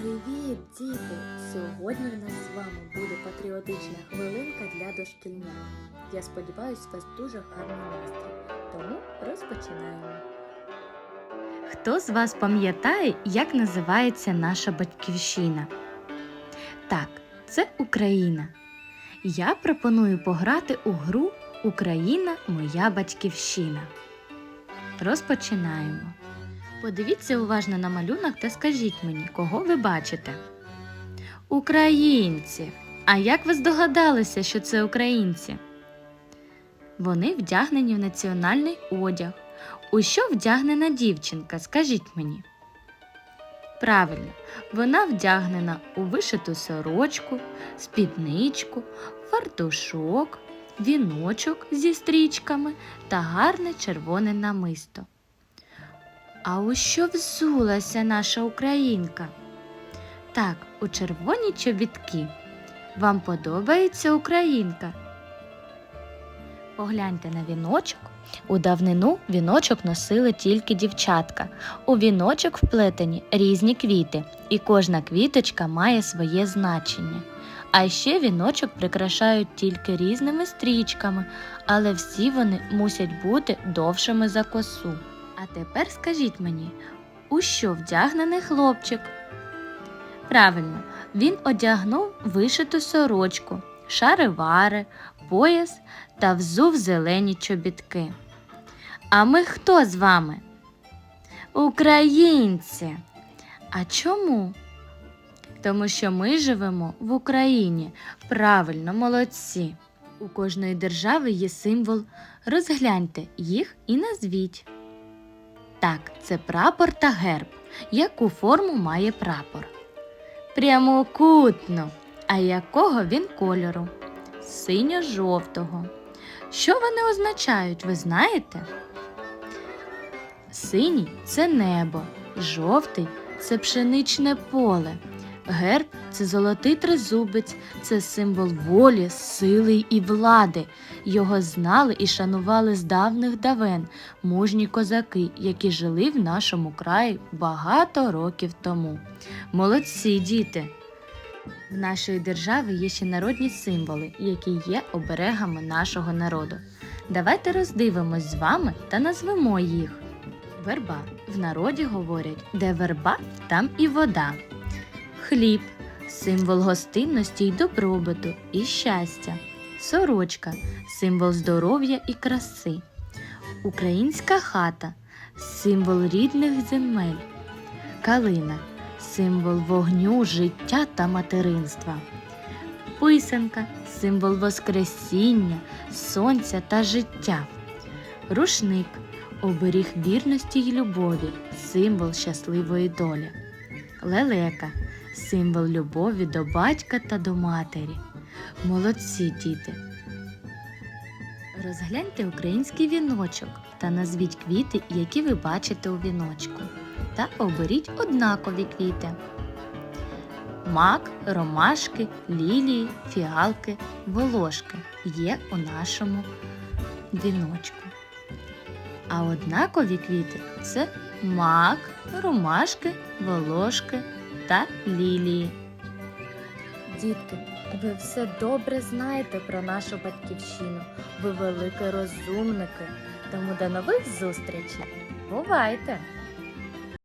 Привіт, діти! Сьогодні в нас з вами буде патріотична хвилинка для дошкільнят. Я сподіваюся, у вас дуже гарний настрій. Тому розпочинаємо. Хто з вас пам'ятає, як називається наша батьківщина? Так, це Україна. Я пропоную пограти у гру Україна моя батьківщина. Розпочинаємо. Подивіться уважно на малюнок та скажіть мені, кого ви бачите? Українців. А як ви здогадалися, що це українці? Вони вдягнені в національний одяг. У що вдягнена дівчинка? Скажіть мені. Правильно, вона вдягнена у вишиту сорочку, спідничку, фартушок, віночок зі стрічками та гарне червоне намисто. А у що взулася наша українка? Так, у червоні чобітки. Вам подобається українка? Погляньте на віночок. У давнину віночок носили тільки дівчатка. У віночок вплетені різні квіти, і кожна квіточка має своє значення. А ще віночок прикрашають тільки різними стрічками, але всі вони мусять бути довшими за косу. А тепер скажіть мені, у що вдягнений хлопчик? Правильно, він одягнув вишиту сорочку, шаривари, пояс та взув зелені чобітки. А ми хто з вами? Українці. А чому? Тому що ми живемо в Україні. Правильно, молодці. У кожної держави є символ. Розгляньте їх і назвіть. Так, це прапор та герб. Яку форму має прапор? Прямокутно. А якого він кольору? Синьо-жовтого. Що вони означають, ви знаєте? Синій це небо, жовтий це пшеничне поле. Герб це золотий тризубець, це символ волі, сили і влади. Його знали і шанували з давних давен мужні козаки, які жили в нашому краї багато років тому. Молодці діти! В нашої держави є ще народні символи, які є оберегами нашого народу. Давайте роздивимось з вами та назвемо їх. Верба. В народі говорять, де верба, там і вода. Хліб символ гостинності й добробуту і щастя. Сорочка символ здоров'я і краси. Українська хата символ рідних земель. Калина символ вогню, життя та материнства. Писанка символ Воскресіння, сонця та життя. Рушник оберіг вірності й любові, символ щасливої долі. Лелека символ любові до батька та до матері. Молодці діти. Розгляньте український віночок та назвіть квіти, які ви бачите у віночку. Та оберіть однакові квіти. Мак, ромашки, лілії, фіалки, волошки є у нашому віночку. А однакові квіти це мак, ромашки, волошки та лілії. Дітки, ви все добре знаєте про нашу батьківщину. Ви великі розумники. Тому до нових зустрічей. Бувайте!